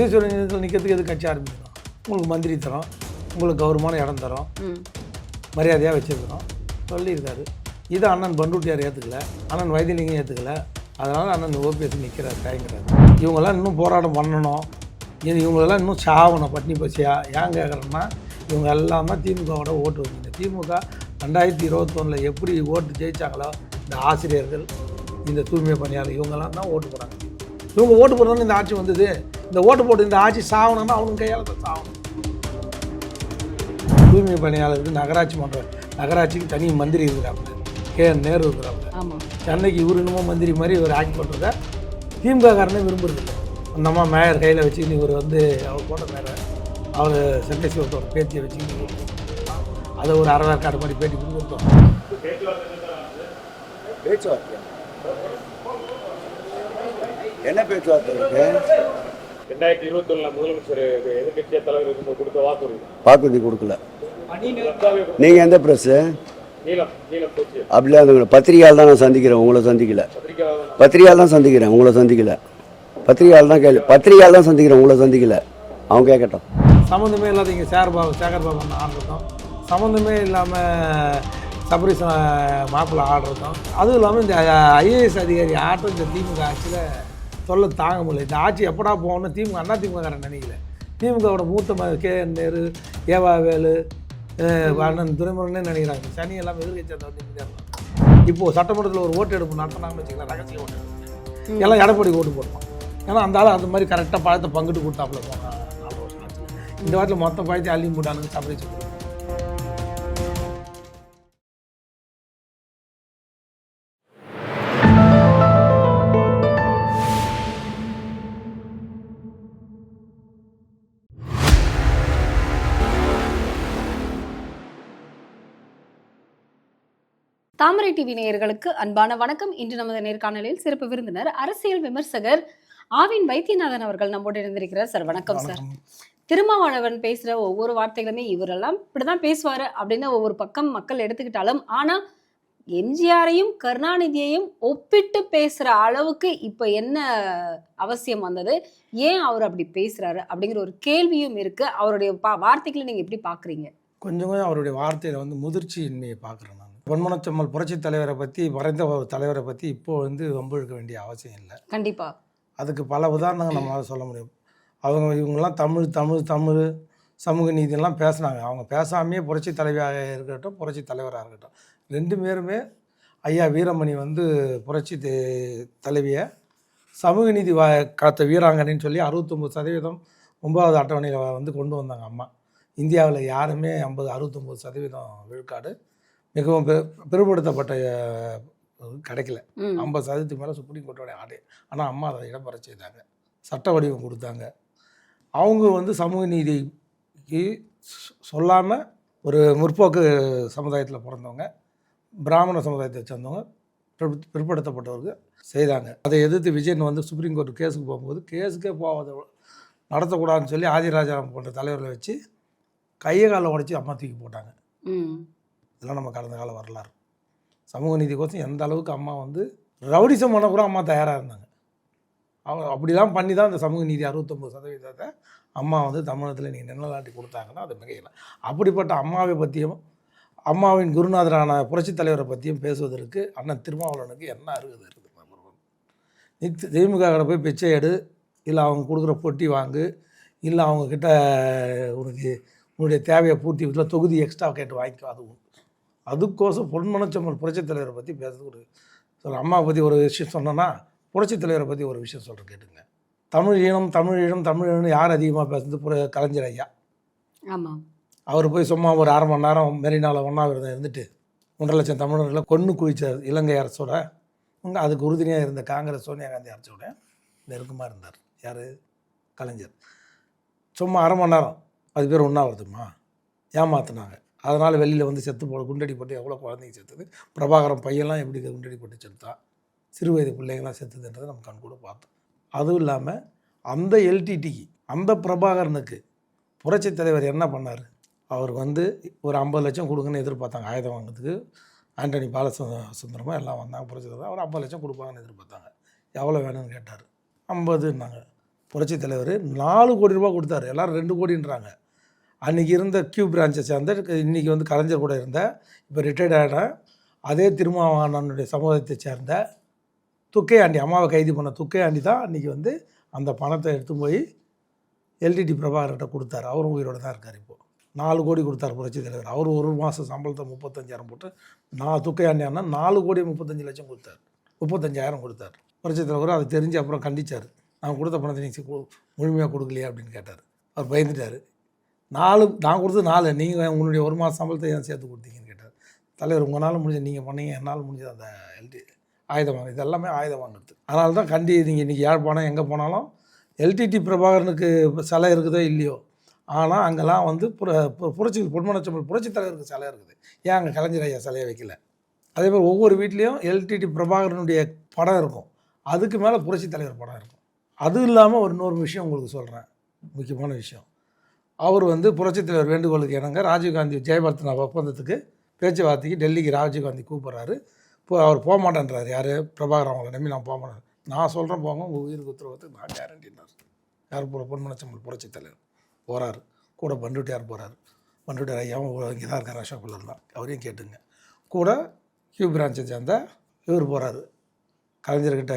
உதயசூரியன் நிற்கிறதுக்கு எது கட்சி ஆரம்பிக்கணும் உங்களுக்கு மந்திரி தரோம் உங்களுக்கு கௌரவமான இடம் தரோம் மரியாதையாக வச்சுருக்கிறோம். சொல்லியிருக்காரு. இதை அண்ணன் பண்ருட்டியார் ஏற்றுக்கல அண்ணன் வைத்தியலிங்கம் ஏற்றுக்கல அதனால் அண்ணன் ஓபிஎஸ் நிற்கிறார் தயங்குறாரு. இவங்கெல்லாம் இன்னும் போராட்டம் பண்ணணும். இது இவங்களெல்லாம் இன்னும் சாவணும் பட்னி பசியா ஏன் கேட்குறேன்னா இவங்க எல்லாம் திமுகவோட ஓட்டு வந்தீங்க திமுக ரெண்டாயிரத்தி இருபத்தொன்னில் எப்படி ஓட்டு ஜெயிச்சாங்களோ இந்த ஆசிரியர்கள் இந்த தூய்மை பணியாளர் இவங்கெல்லாம் தான் ஓட்டு போடுறாங்க. இவங்க ஓட்டு போடுறதுன்னு இந்த ஆட்சி வந்தது. இந்த ஓட்டு போட்டு இந்த ஆட்சி சாவணும்னா அவங்க கையால் தான் சாகணும். தூய்மை பணியாளருக்கு நகராட்சி மன்ற நகராட்சிக்கு தனி மந்திரி இருக்கிறாங்க கே. என். நேரு இருக்கிறாங்க ஆமாம் சென்னைக்கு இவர் இன்னமும் மந்திரி மாதிரி இவர் ஆக்ட் பண்ணுறத திமுக காரனே விரும்புறதில்ல அந்த அம்மா மேயர் கையில் வச்சுக்கின்னு இவர் வந்து அவர் போட்ட மேயர் அவர் சென்னை சிவத்தோட பேத்தியை வச்சுக்கின்னு இவர் அதை ஒரு அரை கார்டு மாதிரி பேட்டி கொடுத்துருக்கோம் பேச்சுவார்த்தை. என்ன பேச்சுவார்த்தை இருக்கு? ரெண்டாயிரத்தி இருபத்தி ஒண்ணுல முதலமைச்சர் எதிர்கட்சியா தலைவர் இருக்கும்போது கொடுத்த வாக்குறுதி. வாக்குறுதி கொடுக்கல. நீங்கள் எந்த போச்சு. அப்படிலாம் இருந்துங்க பத்திரிகையால் தான் நான் சந்திக்கிறேன் உங்களை சந்திக்கல. பத்திரிகையால் தான் சந்திக்கிறேன். உங்களை சந்திக்கல. பத்திரிகையால் தான் கேள்வி பத்திரிகையால் தான் சந்திக்கிறேன் உங்களை சந்திக்கல. அவங்க கேட்கட்டும். சம்மந்தமே இல்லாத இங்கே சேர் பாபு சேகர் பாபு ஆடுறதும் சம்மந்தமே இல்லாமல் சபரிச மாப்பிள்ளை ஆடுறதும் அதுவும் இல்லாமல் இந்த ஐஏஎஸ் அதிகாரி ஆட்டம் இந்த திமுக ஆட்சியில் தொல்லை தாங்க முடியல. இந்த ஆட்சி எப்படா போகணும்னு திமுக அண்ணா திமுககாரன் நினைக்கல. திமுகவோட மூத்த கே. என். நேரு ஏவாவேலு அண்ணன் துரைமுருகனே நினைக்கிறாங்க. சனி எல்லாம் எதிர்கட்சி அந்த வந்து நிற்கிறாங்க இப்போது சட்டமன்றத்தில் ஒரு ஓட்டு எடுப்பு நடத்தினாங்கன்னு வச்சுக்கலாம் ரகசிய ஓட்டு எடுப்பு. எல்லாம் எடப்பாடி ஓட்டு போட்டோம் ஏன்னா அந்த ஆள் அந்த மாதிரி கரெக்டாக பழத்தை பங்கிட்டு கொடுத்தாப்புல போன நாலு வருஷம் ஆச்சு. இந்த வாரத்தில் மொத்த பழத்தை அள்ளி மூட்டானுங்க சபரிச்சு தாமரை டிவி நேயர்களுக்கு அன்பான வணக்கம். இன்று நமது நேர்காணலில் சிறப்பு விருந்தினர் அரசியல் விமர்சகர் ஆவின் வைத்தியநாதன் அவர்கள் நம்மோடு இருந்திருக்கிறார் சார் வணக்கம் சார். திருமாவளவன் பேசுற ஒவ்வொரு வார்த்தைகளுமே இவரெல்லாம் இப்படிதான் பேசுவாரு அப்படின்னு ஒவ்வொரு பக்கம் மக்கள் எடுத்துக்கிட்டாலும் ஆனா எம்ஜிஆரையும் கருணாநிதியையும் ஒப்பிட்டு பேசுற அளவுக்கு இப்ப என்ன அவசியம் வந்தது? ஏன் அவர் அப்படி பேசுறாரு? அப்படிங்கிற ஒரு கேள்வியும் இருக்கு. அவருடைய பா வார்த்தைகளை நீங்க எப்படி பாக்குறீங்க? கொஞ்சம் கொஞ்சம் அவருடைய வார்த்தையில் வந்து முதிர்ச்சியின்மையை பார்க்குறேன் நான் பொன்மனச்சம்மல் புரட்சி தலைவரை பற்றி மறைந்த ஒரு தலைவரை பற்றி இப்போ வந்து வம்பிழுக்க வேண்டிய அவசியம் இல்லை. கண்டிப்பா. அதுக்கு பல உதாரணங்கள் நம்மளால் சொல்ல முடியும். அவங்க இவங்கெல்லாம் தமிழ் தமிழ் தமிழ் சமூக நீதியெல்லாம் பேசுனாங்க. அவங்க பேசாமையே புரட்சி தலைவியாக இருக்கட்டும் புரட்சி தலைவராக இருக்கட்டும். ரெண்டு பேருமே ஐயா வீரமணி வந்து புரட்சி தலைவியை சமூக நீதி வா காத்த வீராங்கனைன்னு சொல்லி அறுபத்தொம்பது சதவீதம் ஒன்பதாவது அட்டவணையில் வந்து கொண்டு வந்தாங்க அம்மா. இந்தியாவில் யாருமே ஐம்பது அறுபத்தொம்பது சதவீதம் விழுக்காடு மிகவும் பிற்படுத்தப்பட்ட கிடைக்கல. ஐம்பது சதவீதத்துக்கு மேலே சுப்ரீம் கோர்ட்டோட ஆடு. ஆனால் அம்மா அதை இடம்பெற செய்தாங்க. சட்ட வடிவம் கொடுத்தாங்க. அவங்க வந்து சமூக நீதிக்கு சொல்லாமல் ஒரு முற்போக்கு சமுதாயத்தில் பிறந்தவங்க பிராமண சமுதாயத்தை சேர்ந்தவங்க பிற்ப- பிற்படுத்தப்பட்டவர்கள் செய்தாங்க. அதை எதிர்த்து விஜயன் வந்து சுப்ரீம் கோர்ட் கேஸுக்கு போகும்போது கேஸுக்கே போகாத நடத்தக்கூடாதுன்னு சொல்லி ஆதிராஜாராம் போன்ற தலைவர்களை வச்சு கையை காலை உடச்சி அம்மா தூக்கி போட்டாங்க. இதெல்லாம் நம்ம கடந்த கால வரலாறு. சமூக நீதிக்கோசம் எந்த அளவுக்கு அம்மா வந்து ரவுடிசம் பண்ண கூட அம்மா தயாராக இருந்தாங்க. அவங்க அப்படிலாம் பண்ணி தான் இந்த சமூக நீதி அறுபத்தொம்பது சதவீதத்தை அம்மா வந்து தமிழகத்தில் நீங்கள் நிலநாட்டி கொடுத்தாங்கன்னா அது மிகையில். அப்படிப்பட்ட அம்மாவை பற்றியும் அம்மாவின் குருநாதரான புரட்சித் தலைவரை பற்றியும் பேசுவதற்கு அண்ணன் திருமாவளவனுக்கு என்ன அருகது இருக்குது நீ தி- போய் பிச்சை எடு இல்லை அவங்க கொடுக்குற பொட்டி வாங்கு இல்லை அவங்கக்கிட்ட உனக்கு உன்னுடைய தேவையை பூர்த்தி இல்லை தொகுதி எக்ஸ்ட்ரா கேட்டு வாங்கிக்கோ அதுவும் அதுக்கோசம் பொன்மனச்சம்மல் புரட்சித் தலைவரை பற்றி பேசுறதுக்கு ஒரு சொல்ல அம்மாவை பற்றி ஒரு விஷயம் சொன்னேன்னா புரட்சித் தலைவரை பற்றி ஒரு விஷயம் சொல்கிறேன் கேட்டுங்க. தமிழ் ஈழம் தமிழ் ஈழம் தமிழ் ஈழம்னு யார் அதிகமாக பேசுறது? புர கலைஞர் ஐயா. ஆமா. அவர் போய் சும்மா ஒரு அரை மணி நேரம் மெரினாவில் ஒன்றாவிரதம் இருந்துட்டு ஒன்றரை லட்சம் தமிழர்களை கொன்று குவிச்ச இலங்கை அரசோட உங்க அதுக்கு உறுதுணையாக இருந்த காங்கிரஸ் சோனியா காந்தி அரசோட நெருக்கமாக இருந்தார். யார்? கலைஞர். சும்மா அரை மணி நேரம். அது பேர் உண்ணாவிரதமா ஏமாத்துனாங்க. அதனால் வெளியில் வந்து செத்து போல குண்டடி போட்டு எவ்வளோ குழந்தைங்க செத்துது? பிரபாகரம் பையெல்லாம் எப்படி குண்டடி போட்டு செத்தா? சிறு வயது பிள்ளைங்களாம் செத்துதுன்றதை நம்ம கண் கூட பார்த்தோம். அதுவும் இல்லாமல் அந்த எல்டிடிக்கு அந்த பிரபாகரனுக்கு புரட்சி தலைவர் என்ன பண்ணார்? அவர் வந்து ஒரு ஐம்பது லட்சம் கொடுங்கன்னு எதிர்பார்த்தாங்க. ஆயுதம் வாங்கிறதுக்கு ஆண்டனி பாலசு சுந்தரமாக எல்லாம் வந்தாங்க புரட்சி தலைவர். அவர் ஐம்பது லட்சம் கொடுப்பாங்கன்னு எதிர்பார்த்தாங்க. எவ்வளோ வேணும்னு கேட்டார்? ஐம்பதுன்னாங்க. புரட்சி தலைவர் நாலு கோடி ரூபா கொடுத்தாரு. எல்லோரும் ரெண்டு கோடின்றாங்க. அன்றைக்கி இருந்த கியூ பிரான்ச்சை சேர்ந்த இன்றைக்கி வந்து கலைஞர் கூட இருந்த இப்போ ரிட்டையர்ட் ஆகிட்ட அதே திருமாவளவனுடைய சமூகத்தை சேர்ந்த துக்கையாண்டி அம்மாவை கைது பண்ண துக்கையாண்டி தான் அன்றைக்கி வந்து அந்த பணத்தை எடுத்து போய் எல்டிடி பிரபாகர்கிட்ட கொடுத்தாரு. அவரும் உயிரோட தான் இருக்கார் இப்போது நாலு கோடி கொடுத்தார் புரட்சி தலைவர். அவர் ஒரு மாதம் சம்பளத்தை முப்பத்தஞ்சாயிரம் போட்டு நான் துக்கையாண்டி அண்ணா நாலு கோடி முப்பத்தஞ்சு லட்சம் கொடுத்தாரு. முப்பத்தஞ்சாயிரம் கொடுத்தாரு. புரட்சி தலைவர் அதை தெரிஞ்சு அப்புறம் கண்டிச்சார். நான் கொடுத்த பணத்தை நீங்கள் முழுமையாக கொடுக்கலையா அப்படின்னு கேட்டார். அவர் பயந்துட்டார். நாலு நான் கொடுத்தது நாலு. நீங்கள் உங்களுடைய ஒரு மாதம் சம்பளத்தை ஏன் சேர்த்து கொடுத்தீங்கன்னு கேட்டார். தலைவர் உங்களால் முடிஞ்ச நீங்கள் பண்ணீங்க. என்னால் முடிஞ்சது அந்த எல்டி ஆயுதம் வாங்க இது எல்லாமே ஆயுதம் வாங்குறது. அதனால தான் கண்டி நீங்கள் இன்றைக்கி யாழ்ப்பாணம் எங்கே போனாலும் எல்டிடி பிரபாகரனுக்கு சிலை இருக்குதோ இல்லையோ ஆனால் அங்கெல்லாம் வந்து புர புரட்சி பொன்மனச்சம்பல் புரட்சி தலைவருக்கு சிலை இருக்குது. ஏன் அங்கே கலைஞர் ஐயா சிலையை வைக்கல? அதே மாதிரி ஒவ்வொரு வீட்லேயும் எல்டிடி பிரபாகரனுடைய படம் இருக்கும். அதுக்கு மேலே புரட்சி தலைவர் படம் இருக்கும். அது இல்லாமல் ஒரு இன்னொரு விஷயம் உங்களுக்கு சொல்கிறேன் முக்கியமான விஷயம். அவர் வந்து புரட்சித் தலைவர் வேண்டுகோளுக்கு இணங்க ராஜீவ்காந்தி ஜெயபர்த்தனா ஒப்பந்தத்துக்கு பேச்சுவார்த்தைக்கு டெல்லிக்கு ராஜீவ்காந்தி கூப்பிட்றாரு. இப்போ அவர் போக மாட்டேன்றார். யார்? பிரபாகர் அவங்கள நம்பி நான் போக மாட்டேன். நான் சொல்கிறேன் போங்க உங்கள் உயிருக்கு உத்தரவத்துக்கு நான் கேரண்டினார் யார் போகிற பொன்மனச்சம்பல் புரட்சித் தலைவர். போகிறாரு கூட பண்டுட்டியார் போகிறார் பண்டுட்டியார் ஐயாவும் இங்கே தான் இருக்கார் அசோக் தான். அவரையும் கேட்டுங்க. கூட கியூ பிரான்ச்சை சேர்ந்த இவர் போகிறாரு கலைஞர்கிட்ட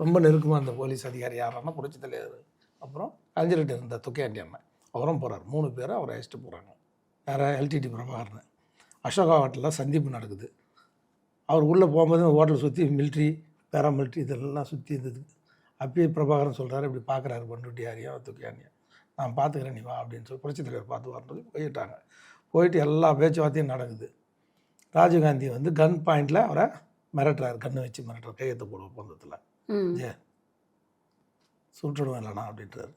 ரொம்ப நெருக்கமாக அந்த போலீஸ் அதிகாரி யாருன்னா புரட்சி தலைவர். அப்புறம் கலைஞர்கிட்ட இருந்த துக்கையாண்டி அண்ணன் அவரும் போகிறார் மூணு பேரும் அவரை அழைச்சிட்டு போகிறாங்க வேறு எல்டிடி பிரபாகரன். அசோகா ஹோட்டலில் சந்திப்பு நடக்குது. அவர் உள்ளே போகும்போது அந்த ஹோட்டலை சுற்றி மிலிட்ரி பேராமிலிட்ரி இதெல்லாம் சுற்றி இருந்தது. அப்பயே பிரபாகரன் சொல்கிறாரு இப்படி பார்க்குறாரு பண்டுட்டியாரியும் துக்கையாண்டியும் நான் பார்த்துக்கிறேன் நீ வா அப்படின்னு சொல்லி புரட்சி தலைவர் பார்த்து வரணும் போயிட்டாங்க. போயிட்டு எல்லா பேச்சுவார்த்தையும் நடக்குது. ராஜீவ்காந்தி வந்து கன் பாயிண்டில் அவரை மிரட்டுறாரு. கண்ணு வச்சு மிரட்டுறாரு. கையெழுத்து போடுவோம் ஒப்பந்தத்தில் ம். ஏ சுட்டுடுவேன் இல்லைண்ணா அப்படின்றாரு.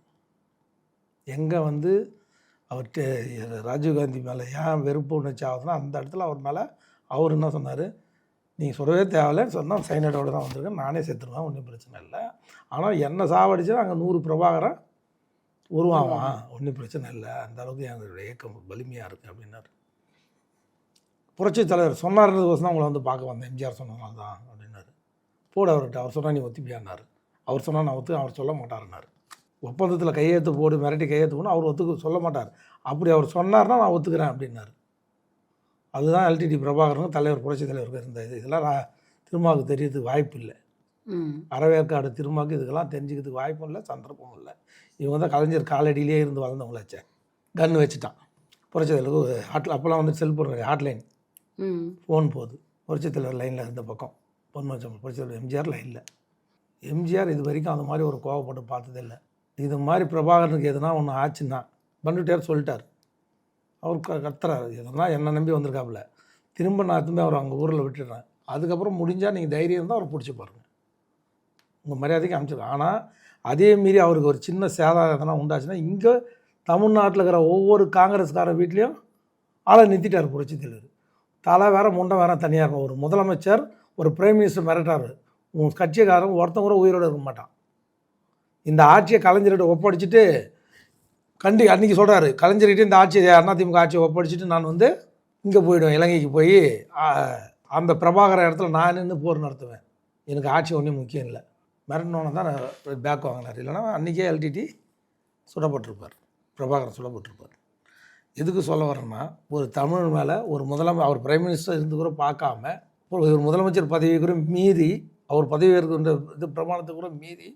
எங்கே வந்து அவர்கிட்ட ராஜீவ்காந்தி மேலே ஏன் வெறுப்பு உணர்ச்சி ஆகுதுன்னா அந்த இடத்துல அவர் மேலே அவர் என்ன சொன்னார்? நீங்கள் சொல்லவே தேவையில்லைன்னு சொன்னால் சைனடோடு தான் வந்திருக்கேன் நானே செத்துருவேன் ஒன்றும் பிரச்சனை இல்லை. ஆனால் என்னை சாவடிச்சா அங்கே நூறு பிரபாகரன் உருவாவான். ஒன்றும் பிரச்சனை இல்லை. அந்த அளவுக்கு எங்களுடைய இயக்கம் வலிமையாக இருக்குது அப்படின்னாரு. புரட்சி தலைவர் சொன்னார்ன்றதுக்கோசம் தான் உங்களை வந்து பார்க்க வந்தேன். எம்ஜிஆர் சொன்னதுனால தான் அப்படின்னாரு. போடு அவர்கிட்ட. அவர் சொன்னால் நீ ஒத்துப்பியான்னாரு. அவர் சொன்னால் நான் ஒத்து அவர் சொல்ல மாட்டாருன்னாரு. ஒப்பந்தத்தில் கையெழுத்து போடு மிரட்டி கையெழுத்து போடு அவர் ஒத்துக்க சொல்ல மாட்டார். அப்படி அவர் சொன்னார்னா நான் ஒத்துக்கிறேன் அப்படின்னாரு. அதுதான் எல்டிடி பிரபாகரனும் தலைவர் புரட்சி தலைவருக்கு இருந்த இது. இதெல்லாம் திருமாவுக்கு தெரியறதுக்கு வாய்ப்பு இல்லை. அறவேற்காடு திருமாவுக்கு இதுக்கெல்லாம் தெரிஞ்சுக்கிறதுக்கு வாய்ப்பும் இல்லை சந்தர்ப்பமும் இல்லை. இவங்க தான் கலைஞர் காலடியிலே இருந்து வளர்ந்தவங்களாச்சே கன்று வச்சுட்டான். புரட்சி தலைவருக்கு ஹாட்டில் அப்போல்லாம் வந்து செல்போன் ஹாட்லைன். ஃபோன் போகுது. புரட்சி தலைவர் லைனில் இருந்த பக்கம். பொன்மச்சம்பல் புரட்சி தலைவர் எம்ஜிஆர் லைனில். எம்ஜிஆர் இது வரைக்கும் அந்த மாதிரி ஒரு கோவப்பட்டு பார்த்ததே இல்லை. இது மாதிரி பிரபாகரனுக்கு எதுனா ஒன்று ஆச்சுன்னா பண்டுட்டார் சொல்லிட்டார். அவர் க கத்துறாரு. எதனா என்னை நம்பி வந்திருக்காப்புல. திரும்ப நான் திரும்ப அவர் அவங்க ஊரில் விட்டுடுறேன். அதுக்கப்புறம் முடிஞ்சால் நீங்கள் தைரியம் இருந்தால் அவரை பிடிச்சி பாருங்கள் உங்கள் மரியாதைக்கு அமைச்சிருக்கேன் ஆனால் அதே மீறி அவருக்கு ஒரு சின்ன சேதாரம் எதனா உண்டாச்சுன்னா இங்கே தமிழ்நாட்டில் இருக்கிற ஒவ்வொரு காங்கிரஸ்கார வீட்லேயும் ஆளை நிறுத்திட்டார் புரட்சி தலைவர். தலை வேற முண்டை வேற தனியாக இருக்கும். ஒரு முதலமைச்சர் ஒரு பிரைம் மினிஸ்டர் மிரட்டார் உன் கட்சிக்காரன் ஒருத்தவங்க கூட உயிரோடு இருக்க மாட்டான். இந்த ஆட்சியை கலைஞர்கிட்ட ஒப்படைச்சிட்டு கண்டி அன்றைக்கி சொல்கிறாரு கலைஞர்கிட்ட இந்த ஆட்சியை அதிமுக ஆட்சியை ஒப்படைச்சிட்டு நான் வந்து இங்கே போயிடுவேன் இலங்கைக்கு போய் அந்த பிரபாகர இடத்துல நான் நின்று போர் நடத்துவேன். எனக்கு ஆட்சி ஒன்றும் முக்கியம் இல்லை. மிரட்டினோன்னு தான் நான் பேக் வாங்கினார். இல்லைனா அன்றைக்கே எல்டிடி சுடப்பட்டிருப்பார். பிரபாகரன் சுடப்பட்டிருப்பார். எதுக்கு சொல்ல வரேன்னா ஒரு தமிழ் மேலே ஒரு முதலமை அவர் பிரைம் மினிஸ்டர் இருந்து கூட பார்க்காம ஒரு ஒரு முதலமைச்சர் பதவி கூட மீறி அவர் பதவி இருக்கின்ற இது பிரமாணத்தை கூட மீறி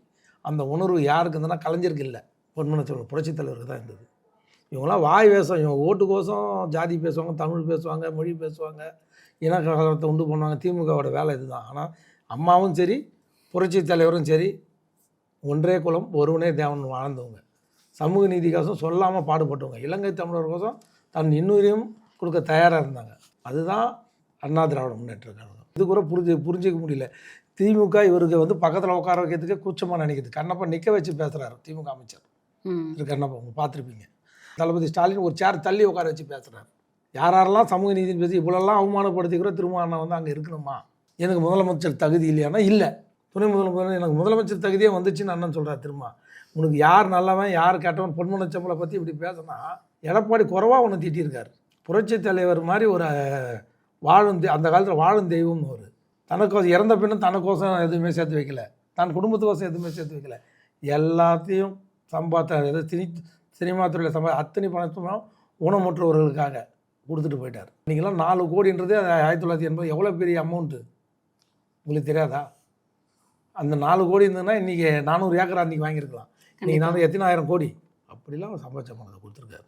அந்த உணர்வு யாருக்கு இருந்ததுன்னா கலைஞருக்கு இல்லை. பொன்மனச்சோர் புரட்சித் தலைவருக்கு தான் இருந்தது. இவங்களாம் வாய் வேஷம் இவங்க ஓட்டுக்கோசம் ஜாதி பேசுவாங்க தமிழ் பேசுவாங்க மொழி பேசுவாங்க இன உண்டு பண்ணுவாங்க. திமுகவோட வேலை இதுதான். ஆனால் அம்மாவும் சரி புரட்சித் தலைவரும் சரி ஒன்றே குலம் ஒருவனே தேவன் வாழ்ந்தவங்க. சமூக நீதிக்கோசம் சொல்லாமல் பாடுபட்டவங்க. இலங்கை தமிழருக்கோசம் தன் இன்னுயிரையும் கொடுக்க தயாராக இருந்தாங்க. அதுதான் அண்ணா திராவிட முன்னேற்ற கழகம். இது கூட புரிஞ்சு புரிஞ்சிக்க முடியல. திமுக இவருக்கு வந்து பக்கத்தில் உட்கார வைக்கிறதுக்கே கூச்சமாக நினைக்குது. கண்ணப்பா நிற்க வச்சு பேசுகிறாரு திமுக அமைச்சர். திரு கண்ணப்பா உங்க பார்த்துருப்பீங்க. தளபதி ஸ்டாலின் ஒரு சேர் தள்ளி உட்கார வச்சு பேசுகிறாரு யார் யாரெல்லாம் சமூக நீதினு பேசி இவ்வளோலாம் அவமானப்படுத்தி கூட திரும்ப அண்ணா வந்து அங்கே இருக்கணுமா? எனக்கு முதலமைச்சர் தகுதி இல்லையானா இல்லை. துணை முதலமைச்சர் எனக்கு முதலமைச்சர் தகுதியே வந்துச்சுன்னு அண்ணன் சொல்கிறார் திரும்ப. உனக்கு யார் நல்லவன் யார் கெட்டவன் பொன்முனச்சம்பளை பற்றி இப்படி பேசினா எடப்பாடி குறவாக ஒன்று திட்டியிருக்காரு. புரட்சி தலைவர் மாதிரி ஒரு வாழும் அந்த காலத்தில் வாழும் தெய்வம்னு ஒரு தனக்கோசம் இறந்த பின்னும் தனக்கோசம் எதுவுமே சேர்த்து வைக்கல. தன் குடும்பத்துக்கோசம் எதுவுமே சேர்த்து வைக்கல. எல்லாத்தையும் சம்பாத்த சினி சினிமா துறையில் சம்பா அத்தனை பணத்தையும் ஊனமுற்றவர்களுக்காக கொடுத்துட்டு போயிட்டார். இன்றைக்கெல்லாம் நாலு கோடின்றது ஆயிரத்தி தொள்ளாயிரத்தி எண்பது எவ்வளோ பெரிய அமௌண்ட்டு உங்களுக்கு தெரியாதா? அந்த நாலு கோடி இருந்ததுன்னா இன்றைக்கி நானூறு ஏக்கர் அன்றைக்கி வாங்கியிருக்கலாம். இன்றைக்கி நான் எத்தனாயிரம் கோடி? அப்படிலாம் அவர் சம்பாதிச்ச பணத்தை கொடுத்துருக்காரு.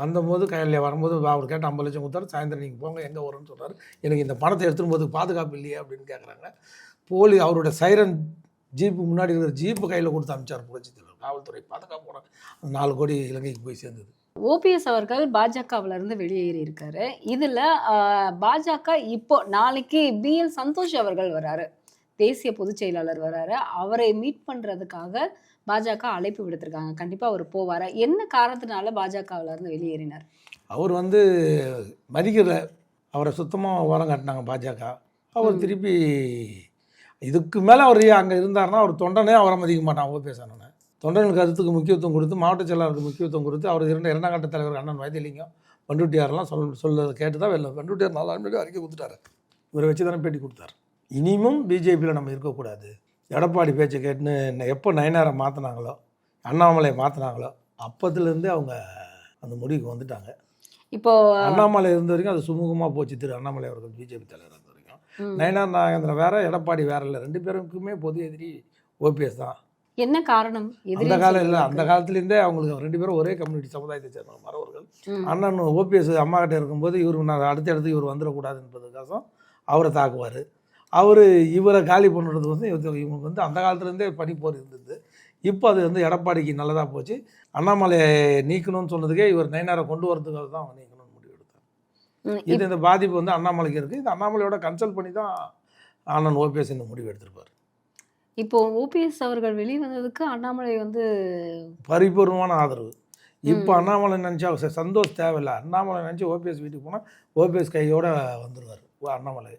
வந்தபோது கையில் வரும்போது அவர் கேட்டு ஐம்பது லட்சம் கொடுத்தாரு. சாயந்தரம் நீங்கள் போங்க எங்கே வரும்னு சொல்கிறார் எனக்கு இந்த பணத்தை எடுத்துகிட்டு போது பாதுகாப்பு இல்லையே அப்படின்னு கேட்குறாங்க போலி அவரோட சைரன் ஜீப்பு முன்னாடி இருக்கிற ஜீப்பு கையில் கொடுத்து அமைச்சார் புரட்சி தலைவர். காவல்துறை பாதுகாப்பு நாலு கோடி இலங்கைக்கு போய் சேர்ந்தது. ஓபிஎஸ் அவர்கள் பாஜகவிலிருந்து வெளியேறி இருக்காரு. இதில் பாஜக இப்போ நாளைக்கு பிஎல் சந்தோஷ் அவர்கள் வராரு. தேசிய பொதுச் செயலாளர் வராரு. அவரை மீட் பண்ணுறதுக்காக பாஜக அழைப்பு விடுத்திருக்காங்க. கண்டிப்பா அவர் போவாரா? என்ன காரணத்தினால பாஜகவுல இருந்து வெளியேறினார்? அவர் வந்து மதிக்கல. அவரை சுத்தமாக ஓரம் காட்டினாங்க பாஜக. அவர் திருப்பி இதுக்கு மேலே அவர் அங்கே இருந்தாருன்னா அவர் தொண்டனே அவரை மதிக்க மாட்டான் ஓபிஎஸ் அண்ணனை. தொண்டர்கள் கருத்துக்கு முக்கியத்துவம் கொடுத்து மாவட்ட செயலாளருக்கு முக்கியத்துவம் கொடுத்து அவர் இரண்டு இரண்டாம் கட்ட தலைவர் அண்ணன் வைத்தியலிங்கம் பண்டுட்டியாரெல்லாம் சொல் சொல்ல கேட்டு தான் வெளில பண்டுட்டியார் நாலு முன்னாடி அறிக்கை கொடுத்துட்டாரு. இவரை வச்சு தானே பேட்டி கொடுத்தாரு. இனிமும் பிஜேபியில் நம்ம இருக்கக்கூடாது. எடப்பாடி பேச்சை கேட்டுன்னு எப்போ நயனாரை மாற்றினாங்களோ அண்ணாமலையை மாற்றினாங்களோ அப்பத்துலேருந்தே அவங்க அந்த முடிவுக்கு வந்துட்டாங்க. இப்போ அண்ணாமலை இருந்த வரைக்கும் அது சுமூகமாக போச்சு. திரு அண்ணாமலை அவர்கள் பிஜேபி தலைவர் இருந்த வரைக்கும். நயனார் நாகேந்திரன் வேற எடப்பாடி வேற இல்லை. ரெண்டு பேருக்குமே பொது எதிரி ஓபிஎஸ் தான். என்ன காரணம்? அந்த காலம் இல்லை? அந்த காலத்துலேருந்தே அவங்களுக்கு ரெண்டு பேரும் ஒரே கம்யூனிட்டி சமுதாயத்தை சேர்ந்த மறவர்கள் அண்ணன் ஓபிஎஸ் அம்மா கிட்ட இருக்கும்போது இவர் நான் அடுத்த இடத்துக்கு இவர் வந்துடக்கூடாது என்பதுக்காக அவரை தாக்குவார். அவர் இவரை காலி பண்ணுறது வந்து இவருக்கு- இவங்களுக்கு வந்து அந்த காலத்துலேருந்தே பனிப்போர் இருந்தது. இப்போ அது வந்து எடப்பாடிக்கு நல்லதாக போச்சு. அண்ணாமலையை நீக்கணும்னு சொன்னதுக்கே இவர் நயனாரை கொண்டு வரதுக்காக தான் அவங்க நீக்கணும்னு முடிவு எடுத்தார். இது இந்த பாதிப்பு வந்து அண்ணாமலைக்கு இருக்குது இது அண்ணாமலையோட கன்சல்ட் பண்ணி தான் அண்ணன் ஓபிஎஸ் இந்த முடிவு எடுத்திருப்பார். இப்போ ஓபிஎஸ் அவர்கள் வெளியே வந்ததுக்கு அண்ணாமலை வந்து பரிபூர்ணமான ஆதரவு. இப்போ. அண்ணாமலை நினச்சா சந்தோஷ் தேவையில்லை. அண்ணாமலை நினச்சி ஓபிஎஸ் வீட்டுக்கு போனால் ஓபிஎஸ் கையோட வந்துடுவார் அண்ணாமலை.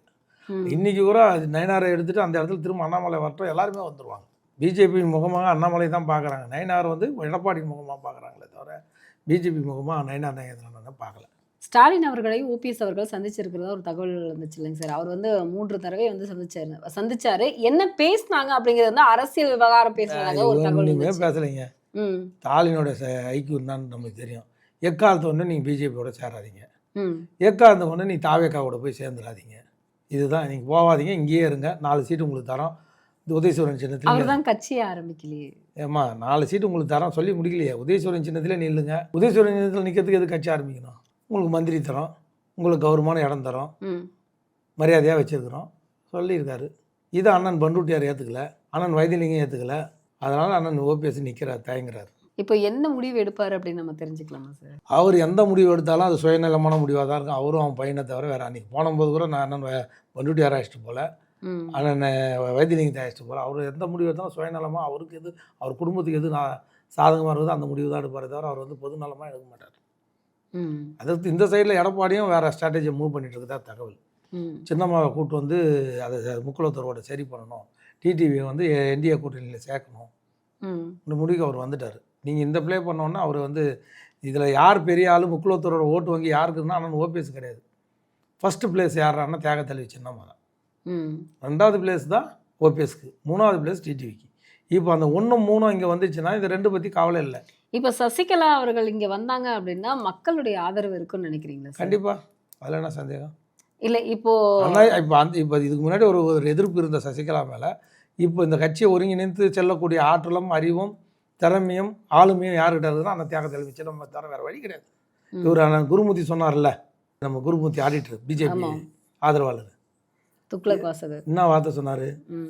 இன்னைக்கு கூட அது நயனாரை எடுத்துட்டு அந்த இடத்துல திரும்ப அண்ணாமலை வரட்டும் எல்லாருமே வந்துடுவாங்க பிஜேபியின் முகமாக அண்ணாமலை தான் பார்க்குறாங்க. நயனார் வந்து எடப்பாடியின் முகமாக பார்க்குறாங்களே தவிர பிஜேபி முகமாக நயனார் நாகேந்திரன் பார்க்கல. ஸ்டாலின் அவர்களை ஓபிஎஸ் அவர்கள் சந்திச்சிருக்கிறதா ஒரு தகவல் வந்துச்சு இல்லைங்க சார். அவர் வந்து மூன்று தடவை வந்து சந்திச்சாரு. சந்திச்சாரு. என்ன பேசினாங்க அப்படிங்கிறது வந்து அரசியல் விவகாரம் பேசினாங்க ஒரு தகவல். பேசலைங்க. ஸ்டாலினோட ஐக்கியம் என்னன்னு நமக்கு தெரியும். எக்காலத்தை ஒன்று நீங்கள் பிஜேபியோட சேராதீங்க. எக்காலத்தை ஒன்று நீ தாவேக்காவோட போய் சேர்ந்துடாதீங்க. இதுதான். நீங்கள் போகாதீங்க இங்கேயே இருங்க. நாலு சீட்டு உங்களுக்கு தரோம். உதயசூரன் சின்னத்தில் அவர் தான் கட்சியை ஆரம்பிக்கலையே. ஏம்மா நாலு சீட்டு உங்களுக்கு தரோம். சொல்லி முடிக்கலையே. உதயசூரன் சின்னத்திலே நில்லுங்க. உதயசூரன் சின்னத்தில் நிற்கிறதுக்கு எது கட்சி ஆரம்பிக்கணும்? உங்களுக்கு மந்திரி தரோம். உங்களுக்கு கௌரவமான இடம் தரோம். மரியாதையாக வச்சுருக்குறோம். சொல்லியிருக்காரு. இது அண்ணன் பண்டூட்டியார் ஏற்றுக்கல அண்ணன் வைத்தியலிங்கம் ஏற்றுக்கல அதனால் அண்ணன் ஓபிஎஸ் நிற்கிறார் தயங்குறார். இப்போ என்ன முடிவு எடுப்பாரு அப்படின்னு நம்ம தெரிஞ்சுக்கலாமா சார் அவர் எந்த முடிவு எடுத்தாலும் அது சுயநலமான முடிவாக தான் இருக்கும். அவரும் அவன் பையனை தவிர வேறு அன்றைக்கி போனபோது கூட நான் அண்ணன் பண்டூட்டியார் அழைச்சிட்டு போகல அண்ணன் வைத்தியலிங்கத்தை அழைச்சிட்டு போகல அவர் எந்த முடிவு எடுத்தாலும் சுயநலமாக அவருக்கு எது அவர் குடும்பத்துக்கு எது நான் சாதகமாக இருக்குதோ அந்த முடிவு தான் எடுப்பாரே தவிர அவர் வந்து பொது நலமாக எடுக்க மாட்டார். ம். அதுக்கு இந்த சைடில் எடப்பாடியும் வேறு ஸ்ட்ராட்டஜியை மூவ் பண்ணிட்டு இருக்கதா தகவல். சின்னம்மாவை கூட்டு வந்து அதை முக்குளத்தூரோட சரி பண்ணணும். டிடிவியை வந்து என்டிஏ கூட்டணியில் சேர்க்கணும். இந்த முடிவுக்கு அவர் வந்துட்டார். நீங்கள் இந்த ப்ளே பண்ணோன்னா அவர் வந்து இதில் யார் பெரிய ஆள் முக்குளத்தூரோட ஓட்டு வங்கி யாருக்குன்னா அண்ணன் ஓபிஎஸ் கிடையாது. ஃபஸ்ட்டு பிளேஸ் யாரான்னா தியாகத்தலைவி சின்னம்மா தான் ம். ரெண்டாவது பிளேஸ் தான் ஓபிஎஸ்க்கு மூணாவது பிளேஸ் டிடிவிக்கு இப்போ அந்த ஒன்றும் மூணும் இங்கே வந்துச்சுன்னா இது ரெண்டு பற்றி கவலை இல்லை. இப்போ சசிகலா அவர்கள் இங்க வந்தாங்க அப்படின்னா மக்களுடைய ஆதரவு இருக்குன்னு நினைக்கிறீங்களா கண்டிப்பாக அதில் என்ன சந்தேகம்? இல்ல இப்போ ஆனால் இப்போ அந்த இப்போ இதுக்கு முன்னாடி ஒரு ஒரு எதிர்ப்பு இருந்த சசிகலா மேலே இப்போ இந்த கட்சியை ஒருங்கிணைத்து செல்லக்கூடிய ஆற்றலும் அறிவும் திறமையும் ஆளுமையும் யார்கிட்ட இருக்குதுன்னா அந்த தியாகத்தில் வச்சு நம்ம தர வேறு வழி கிடையாது. இவர் குருமூர்த்தி சொன்னார்ல நம்ம குருமூர்த்தி ஆடிட்டர் பிஜேபி. ஆதரவாளர். துக்ளக் வாசகர். என்ன வார்த்தை சொன்னார்?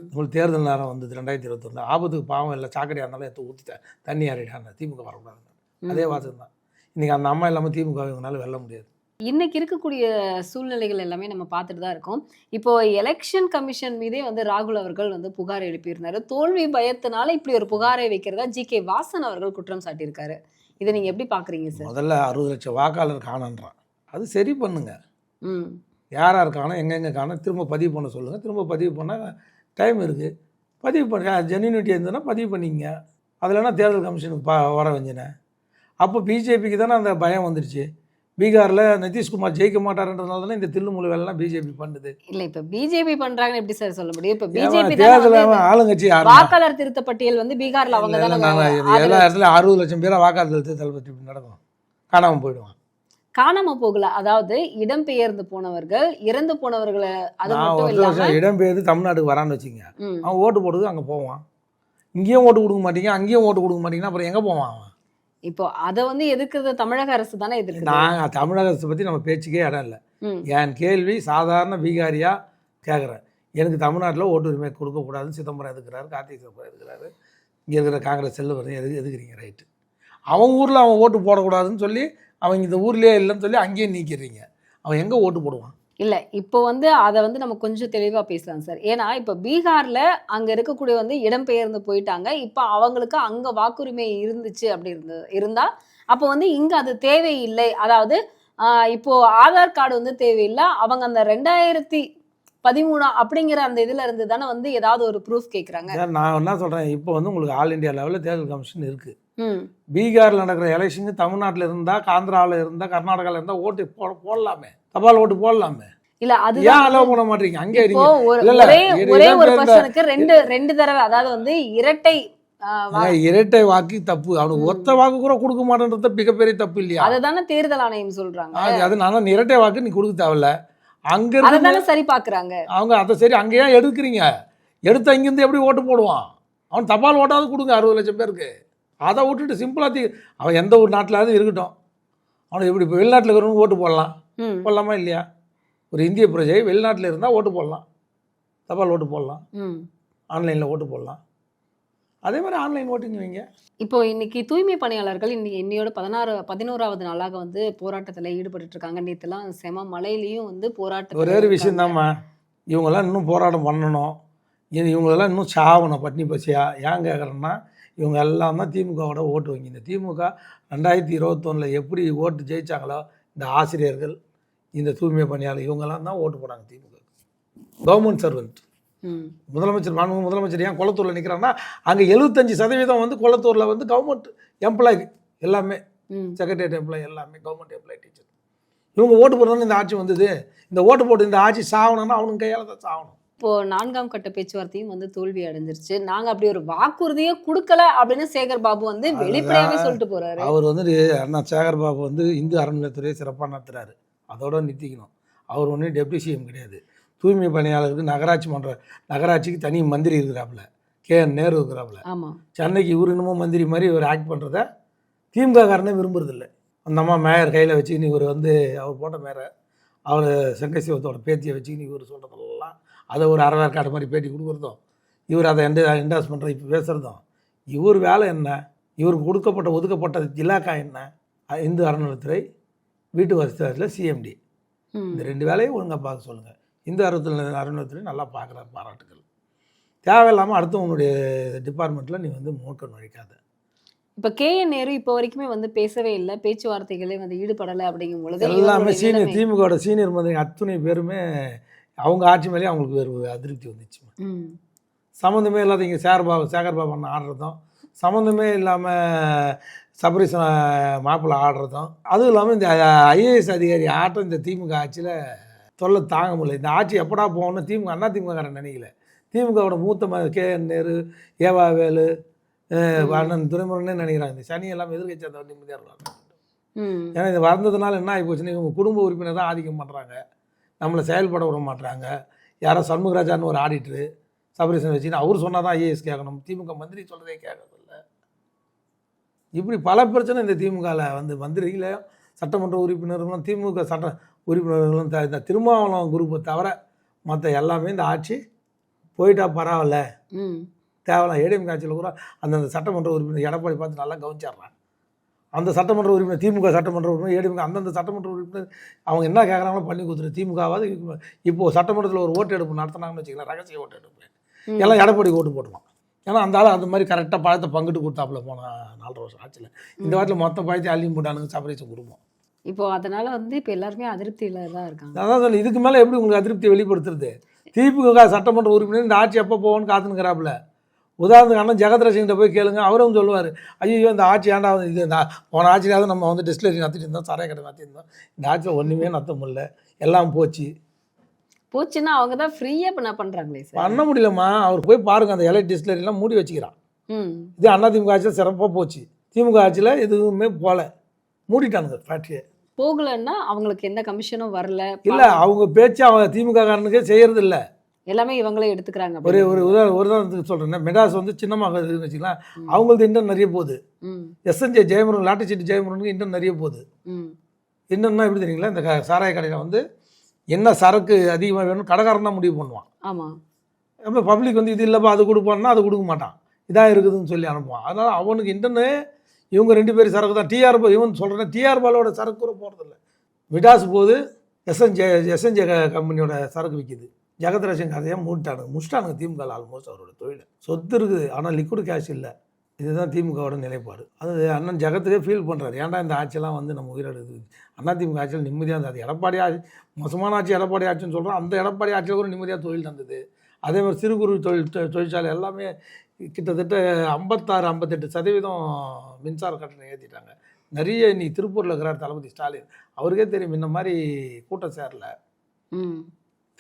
உங்களுக்கு தேர்தல் நேரம் வந்தது ரெண்டாயிரத்தி இருபத்தொன்று ஆபத்துக்கு பாவம் இல்லை சாக்கடையாக இருந்தாலும் எடுத்து ஊற்றி தண்ணி ஆறிடாங்க திமுக வரக்கூடாது அதே வாசகம் தான். இன்றைக்கி அந்த அம்மா இல்லாமல் திமுக இவங்களால வெல்ல முடியாது. இன்னைக்கு இருக்கக்கூடிய சூழ்நிலைகள் எல்லாமே நம்ம பார்த்துட்டு தான் இருக்கோம். இப்போ எலெக்ஷன் கமிஷன் மீதே வந்து ராகுல் அவர்கள் வந்து புகார் எழுப்பியிருந்தாரு. தோல்வி பயத்தினால இப்படி ஒரு புகாரை வைக்கிறதா ஜி கே வாசன் அவர்கள் குற்றம் சாட்டியிருக்காரு. இதை நீங்க எப்படி பாக்குறீங்க சார்? முதல்ல அறுபது லட்சம் வாக்காளர் காணன்றான். அது சரி பண்ணுங்க. ம். யார் யார் காணும் எங்கெங்கே காணும் திரும்ப பதிவு பண்ண சொல்லுங்கள் திரும்ப பதிவு பண்ண டைம் இருக்குது பதிவு பண்ண ஜென்யூனிட்டி இருந்ததுன்னா பதிவு பண்ணிங்க அதில்னா தேர்தல் கமிஷனுக்கு பா வர வஞ்சினேன். அப்போ பிஜேபிக்கு தானே அந்த பயம் வந்துடுச்சு பீகாரில் நிதிஷ்குமார் ஜெயிக்க மாட்டாருன்றதுனால தானே இந்த தில்லுமுழு வேலைலாம் பிஜேபி பண்ணுது. இல்ல இப்ப பிஜேபி பண்றாங்கன்னு எப்படி சார் சொல்ல முடியும்? இப்ப பிஜேபி தேர்தல் ஆளுங்கட்சி வாக்காளர் திருத்த பட்டியல் வந்து பீகார்ல அவங்க எல்லா இடத்துலையும் அறுபது லட்சம் பேரா வாக்காளர் தேர்தல் பற்றி நடக்கும். காணாமல் போயிடுவான் காணாம போகல. அதாவது இடம்பெயர்ந்து போனவர்கள் இறந்து போனவர்களை அது மட்டும் இல்லாம இடம்பெயர்ந்து தமிழ்நாட்டுக்கு வரான்னு வச்சுங்க. அவன் ஓட்டு போடுறது அங்கே போவான். இங்கேயும் ஓட்டு கொடுக்க மாட்டீங்க அங்கேயும் ஓட்டு கொடுக்க மாட்டீங்கன்னா அப்புறம் எங்கே போவான் அவன்? இப்போ அத வந்து எதிர்க்கிறது தமிழக அரசு தானே எதிர்க்குது. நான் தமிழகத்தை பற்றி நம்ம பேச்சுக்கே இடம் இல்லை. என் கேள்வி சாதாரண பீகாரியாக கேட்குறேன் எனக்கு தமிழ்நாட்டில் ஓட்டு உரிமை கொடுக்கக்கூடாதுன்னு சிதம்பரம் எதுக்குறாரு? கார்த்திக் சிதம்பரம் எதுக்குறாரு? இங்கே இருக்கிற காங்கிரஸ் செல்லுவரையும் எது எதுக்குறீங்க ரைட்டு அவன் ஊரில் அவன் ஓட்டு போடக்கூடாதுன்னு சொல்லி அவன் இந்த ஊர்லேயே இல்லைன்னு சொல்லி அங்கேயே நீக்கிறீங்க. அவன் எங்கே ஓட்டு போடுவான்? இல்ல இப்போ வந்து அத வந்து நம்ம கொஞ்சம் தெளிவா பேசலாம் சார். ஏன்னா இப்ப பீகார்ல அங்க இருக்கக்கூடிய வந்து இடம்பெயர்ந்து போயிட்டாங்க. இப்ப அவங்களுக்கு அங்க வாக்குரிமை இருந்துச்சு அப்படி இருந்து இருந்தா அப்போ வந்து இங்க அது தேவையில்லை. அதாவது இப்போ ஆதார் கார்டு வந்து தேவையில்லை. அவங்க அந்த ரெண்டாயிரத்தி பதிமூணா அப்படிங்கிற அந்த இதுல இருந்து தானே வந்து ஏதாவது ஒரு ப்ரூஃப் கேக்குறாங்க. ஏன் நான் என்ன சொல்கிறேன் இப்போ வந்து உங்களுக்கு ஆல் இந்தியா லெவலில் தேர்தல் கமிஷன் இருக்குது பீகாரில் நடக்கிற எலெக்ஷனுக்கு தமிழ்நாட்டில் இருந்தால் ஆந்திராவில் இருந்தால் கர்நாடகாவில் இருந்தால் ஓட்டு போட போடலாமே. தபால் ஓட்டு போடலாமே. இல்ல ஏன் அதுதான் அலோவ் பண்ண மாட்டீங்க? அங்கே இருங்க ஒரு- ஒரே ஒரே பர்சனுக்கு ரெண்டு ரெண்டு தடவை அதாவது வந்து இரட்டை இரட்டை வாக்கு தப்பு. அவனுக்கு. ஒத்த வாக்கு கூட கொடுக்க மாட்டேன்றது மிகப்பெரிய தப்பு இல்லையா? அததானே தேர்தல் ஆணையம் சொல்றாங்க. அது அது நான் இரட்டை வாக்கு நீ கொடுக்க தேவையில்ல. அங்க இருந்து சரி பாக்குறாங்க அவங்க அதை சரி அங்கே ஏன் எடுக்கிறீங்க? எடுத்து அங்கேருந்து எப்படி ஓட்டு போடுவான்? அவன் தபால் ஓட்டாவது கொடுங்க அறுபது லட்சம் பேருக்கு. அதை விட்டுட்டு சிம்பிளாக தீ அவன் எந்த ஒரு நாட்டிலாவது இருக்கட்டும். அவனுக்கு எப்படி வெளிநாட்டில் இருக்கிறவங்க ஓட்டு போடலாம்? போடலாமா இல்லையா? ஒரு இந்திய பிரஜை வெளிநாட்டில் இருந்தால் ஓட்டு போடலாம். தபால் ஓட்டு போடலாம். ம். ஆன்லைனில் ஓட்டு போடலாம். அதே மாதிரி ஆன்லைன் ஓட்டிங் வைங்க இப்போ இன்னைக்கு தூய்மை பணியாளர்கள் இன்னைக்கு இன்னையோட பதினாறு பதினோராவது நாளாக வந்து போராட்டத்துல ஈடுபட்டு இருக்காங்க. நேற்றுலாம் செம மழையிலயும் வந்து போராட்டம் ஒரே ஒரு விஷயம் தான்மா. இவங்கெல்லாம் இன்னும் போராட்டம் பண்ணணும். இது இவங்களெல்லாம் இன்னும் சாவணும் பட்னி பசியா? ஏன் கேட்குறேன்னா இவங்க எல்லாம் தான் திமுகவோட ஓட்டு வங்கி. இந்த திமுக ரெண்டாயிரத்தி இருபத்தொன்னில் எப்படி ஓட்டு ஜெயிச்சாங்களோ இந்த ஆசிரியர்கள் இந்த தூய்மை பணியாளர் இவங்கெல்லாம் தான் ஓட்டு போடாங்க திமுக. Government servant. முதலமைச்சர் மாண்பு முதலமைச்சர் ஏன் குளத்தூரில் நிற்கிறாங்கன்னா அங்கே எழுபத்தஞ்சு சதவீதம் வந்து குளத்தூரில் வந்து கவர்மெண்ட் எம்ப்ளாய் எல்லாமே. செக்ரட்டரியேட் எம்ப்ளாய் எல்லாமே கவர்மெண்ட் எம்ப்ளாய் டீச்சர் இவங்க ஓட்டு போடுறதுன்னு இந்த ஆட்சி வந்தது. இந்த ஓட்டு போட்டு இந்த ஆட்சி சாகணும்னா அவனுங்க கையால் தான் சாகணும். இப்போ நான்காம் கட்ட பேச்சுவார்த்தையும் வந்து தோல்வி அடைஞ்சிருச்சு. நாங்க அப்படி ஒரு வாக்குறுதியே கொடுக்கல அப்படின்னு சேகர் பாபு வந்து வெளிப்படையாவே சொல்லிட்டு போறாரு. அவர் வந்து அண்ணா சேகர் பாபு வந்து இந்து அறநிலையத்துறையை சிறப்பாக நடத்துறாரு. அதோட நிறுத்திக்கணும் அவர் ஒன்றும் டெப்டி சிஎம் கிடையாது. தூய்மை பணியாளருக்கு நகராட்சி மன்ற நகராட்சிக்கு தனி மந்திரி இருக்கிறாப்புல. கே. என். நேரு இருக்கிறாப்புல. ஆமா. சென்னைக்கு இவர் இன்னமும் மந்திரி மாதிரி இவர் ஆக்ட் பண்ணுறத திமுக காரனே விரும்புறதில்ல. அந்த அம்மா மேயர் கையில் வச்சுக்கின்னு இவர் வந்து அவர் போட்ட மேயரை அவர் செங்கசிவத்தோட பேத்தியை வச்சுக்கின்னு இவர் சொல்கிறதெல்லாம் அதை ஒரு அறவேற்காடு மாதிரி பேட்டி கொடுக்குறதும் இவர் அதை எந்த என்டாஸ் பண்ணுற இப்போ பேசுகிறதும் இவர் வேலை என்ன? இவருக்கு கொடுக்கப்பட்ட ஒதுக்கப்பட்ட இலாக்கா என்ன? இந்து அறநிலைத்துறை வீட்டு வசதியில் சிஎம்டி இந்த ரெண்டு வேலையும் ஒழுங்காக பார்க்க சொல்லுங்கள் இந்து அறத்துல அறநிலைத்துறை நல்லா பார்க்குறாரு பாராட்டுகள். தேவையில்லாமல் அடுத்து உன்னுடைய டிபார்ட்மெண்ட்டில் நீ வந்து மூக்க நுழைக்காத. இப்ப கே என் நேரு இப்போ வரைக்குமே வந்து பேசவே இல்லை. பேச்சுவார்த்தைகளே வந்து ஈடுபடலை அப்படிங்கும் பொழுது எல்லாமே சீனியர் திமுகவோட சீனியர் மந்திரி அத்துணை பேருமே அவங்க ஆட்சி மேலேயே அவங்களுக்கு ஒரு அதிருப்தி வந்துச்சு. ம். சம்மந்தமே இல்லாத இங்கே சேகர்பாபு சேகர்பாபு அண்ணன் ஆடுறதும் சம்மந்தமே இல்லாமல் சபரிச மாப்பிள்ளை ஆடுறதும் அதுவும் இல்லாமல் இந்த ஐஏஎஸ் அதிகாரி ஆட்டம் இந்த திமுக ஆட்சியில் தொல்லை தாங்க முடியல. இந்த ஆட்சி எப்படா போகணும்னு திமுக அண்ணா திமுககாரன் நினைக்கல. திமுகவோட மூத்த கே என் நேரு ஏவா வேலு அஹ், அண்ணன் துரைமுருகனே நினைக்கிறாங்க இந்த சனி எல்லாம் எதிர்கட்சி அந்த நிம்மதியாக இருக்காங்க ஏன்னா இது வளர்ந்ததுனால என்ன ஆகி போச்சுன்னா இவங்க குடும்ப உறுப்பினர் தான் ஆதிக்கம் பண்ணுறாங்க நம்மளை செயல்பட விட மாட்றாங்க. யாரோ சண்முகராஜான்னு ஒரு ஆடிட்டரு சபரீசன் வச்சுன்னு அவர் சொன்னால் தான் ஐஏஎஸ் கேட்கணும். திமுக மந்திரி சொல்கிறதே கேட்கறதில்ல. இப்படி பல பிரச்சனை இந்த திமுகவில் வந்து மந்திரிகளையும் சட்டமன்ற உறுப்பினர்களும் திமுக சட்ட உறுப்பினர்களும் த- இந்த திருமாவளவன் குரூப்பை தவிர மற்ற எல்லாமே இந்த ஆட்சி போயிட்டா பரவாயில்ல. ம் தேவையில்ல ஏடிஎம் காட்சியில் கூட அந்தந்த சட்டமன்ற உறுப்பினர் எடப்பாடி பார்த்து நல்லா கவனிச்சிடுறான் அந்த சட்டமன்ற உறுப்பினர் திமுக சட்டமன்ற உறுப்பினர் ஏடிஎம் அந்தந்த சட்டமன்ற உறுப்பினர் அவங்க என்ன கேட்குறாங்களோ பண்ணி கொடுத்துரு. திமுகவாது இப்போ சட்டமன்றத்தில் ஒரு ஓட்டு எடுப்பு நடத்தினாங்கன்னு வச்சுக்கலாம் ரகசிய ஓட்டு எடுப்பு. எல்லாம் எடப்பாடி ஓட்டு போட்டுருவான். ஏன்னா அந்த ஆள் அந்த மாதிரி கரெக்டாக பழத்தை பங்கிட்டு கொடுத்தாப்புல போன நாலரை வருஷம் ஆட்சியில். இந்த வாரத்தில் மொத்த பழத்தை அள்ளியும் போட்டானுங்க சபரீச குடும்பம் இப்போ அதனால வந்து இப்போ எல்லாருமே அதிருப்தியில தான் இருக்காங்க. அதான் சொல்லி இதுக்கு மேலே எப்படி உங்களுக்கு அதிருப்தி வெளிப்படுத்துறது? திமுக சட்டமன்ற உறுப்பினர் இந்த ஆட்சி எப்போ போவோன்னு காத்துனுக்கிறாப்புல உதாரணத்துக்கு அண்ணன் ஜெகத்ரசிங்கிட்ட போய் கேளுங்க. அவரும் சொல்லுவார் ஐயோ இந்த ஆட்சி ஏன்டா வந்து இது? நான் போன ஆட்சியாவது நம்ம வந்து டிஸ்டிலரி நடத்திட்டு இருந்தோம் சாராய கடை நடத்திருந்தோம் இந்த ஆட்சியில் ஒன்றுமே நடத்த முடியல. எல்லாம் போச்சு. போச்சுன்னா அவங்க தான் ஃப்ரீயா பண்ண பண்றாங்களே சார்? பண்ண முடியலம்மா. அவர் போய் பாருங்க அந்த எலை டிஸ்டிலரிலாம் மூடி வச்சுக்கிறான். இது அதிமுக ஆட்சியில் சிறப்பாக போச்சு. திமுக ஆட்சியில் எதுவுமே போகல மூடிட்டானுங்க ஃபேக்ட்ரியை போகலன்னா அவங்களுக்கு எந்த கமிஷனும் வரல. இல்லை அவங்க பேச்சு அவங்க திமுக காரனுக்கே செய்யறது இல்லை எல்லாமே இவங்களே எடுத்துக்கிறாங்க ஒரு. ஒரு உதாரண உதாரணத்துக்கு சொல்கிறேன் மெட்ராஸ் வந்து சின்னமாக இருக்குதுன்னு வச்சுக்கலாம் அவங்களுக்கு இன்னும் நிறைய போகுது. எஸ்என்ஜே ஜெயமுருகன் லாட்டி சீட்டு ஜெயமுருகனுக்கு இன்னும் நிறைய போகுது. ம். என்னன்னா எப்படி தெரியுங்களா? இந்த க- சாராய கடையில் வந்து என்ன சரக்கு அதிகமாக வேணும் கடைக்காரன் தான் முடிவு பண்ணுவான். ஆமா. அப்போ பப்ளிக் வந்து இது இல்லைப்பா அது கொடுப்பான்னா அது கொடுக்க மாட்டான். இதான் இருக்குதுன்னு சொல்லி அனுப்புவான். அதனால் அவனுக்கு இன்டர்னு இவங்க ரெண்டு பேரும் சரக்கு தான். டிஆர் பால் இவன் சொல்கிறேன் டிஆர் பாலோட சரக்கு கூட போகிறதில்ல விடாஸ் போகுது எஸ்என்ஜே எஸ்என்ஜே கம்பெனியோட சரக்கு விற்கிது ஜெகத்ரேஷன் கதையாக மூட்டானுங்க. முடிச்சிட்டானுங்க திமுக ஆல்மோஸ்ட் அவரோட தொழில். சொத்து இருக்குது ஆனால் லிக்விட் கேஷ் இல்லை. இதுதான் திமுகவோட நிலைப்பாடு. அது அண்ணன் ஜெகத்துக்கே ஃபீல் பண்ணுறாரு ஏன்டா இந்த ஆட்சியெல்லாம் வந்து நம்ம உயிரிழது அண்ணா திமுக ஆட்சியில் நிம்மதியாக இருந்தது. அது எடப்பாடி ஆட்சி மோசமான ஆட்சி எடப்பாடி ஆட்சின்னு சொல்கிறோம் அந்த எடப்பாடி ஆட்சியில் கூட நிம்மதியாக தொழில் தந்தது அதே மாதிரி சிறு குறு தொழில் தொழிற்சாலை எல்லாமே கிட்டத்தட்ட ஐம்பத்தாறு ஐம்பத்தெட்டு சதவீதம் மின்சார கட்டணம் ஏற்றிட்டாங்க நிறைய இன்னைக்கு திருப்பூரில் இருக்கிறார் தளபதி ஸ்டாலின். அவருக்கே தெரியும் இந்த மாதிரி கூட்டம் சேரல.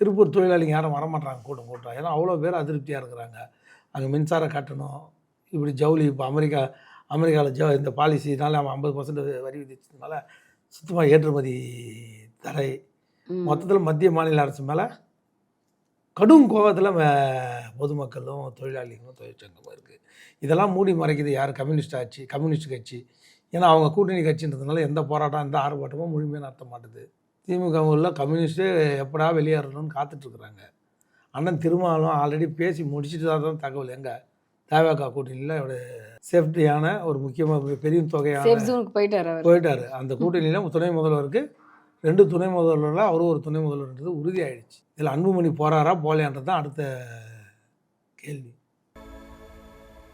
திருப்பூர் தொழிலாளிங்க யாரும் வரமாட்டாங்க கூட்டம் கூட்டம். ஏன்னா அவ்வளோ பேர் அதிருப்தியாக இருக்கிறாங்க. அங்கே மின்சார கட்டணம். இப்படி ஜவுளி இப்போ அமெரிக்கா அமெரிக்காவில் ஜ இந்த பாலிசினால அவன் ஐம்பது பர்சன்ட் வரி விதிச்சதுனால சுத்தமாக ஏற்றுமதி தடை. மொத்தத்தில் மத்திய மாநில அரசு மேலே கடும் கோபத்தில் பொதுமக்களும் தொழிலாளிகளும் தொழிற்சங்கமும் இருக்குது இதெல்லாம் மூடி மறைக்குது யார்? கம்யூனிஸ்ட் ஆட்சி கம்யூனிஸ்ட் கட்சி. ஏன்னா அவங்க கூட்டணி கட்சின்றதுனால எந்த போராட்டம் எந்த ஆர்ப்பாட்டமும் முழுமையாக நடத்த மாட்டுது. திமுக உள்ள கம்யூனிஸ்ட்டு எப்படா வெளியேறணும்னு காத்துட்ருக்குறாங்க. அண்ணன் திருமாவளவன் ஆல்ரெடி பேசி முடிச்சுட்டு தான் தான் தகவல். எங்கே? தேவகா கூட்டணியில் ஒரு சேஃப்டியான ஒரு முக்கியமாக பெரிய தொகையான போயிட்டாரு அவர். போயிட்டாரு. அந்த கூட்டணியில் துணை முதல்வருக்கு ரெண்டு துணை முதல்வரில் அவரும் ஒரு துணை முதல்வர்ன்றது உறுதியாயிடுச்சு. இதில் அன்புமணி போறாரா போலையான்றது தான் அடுத்த கேள்வி.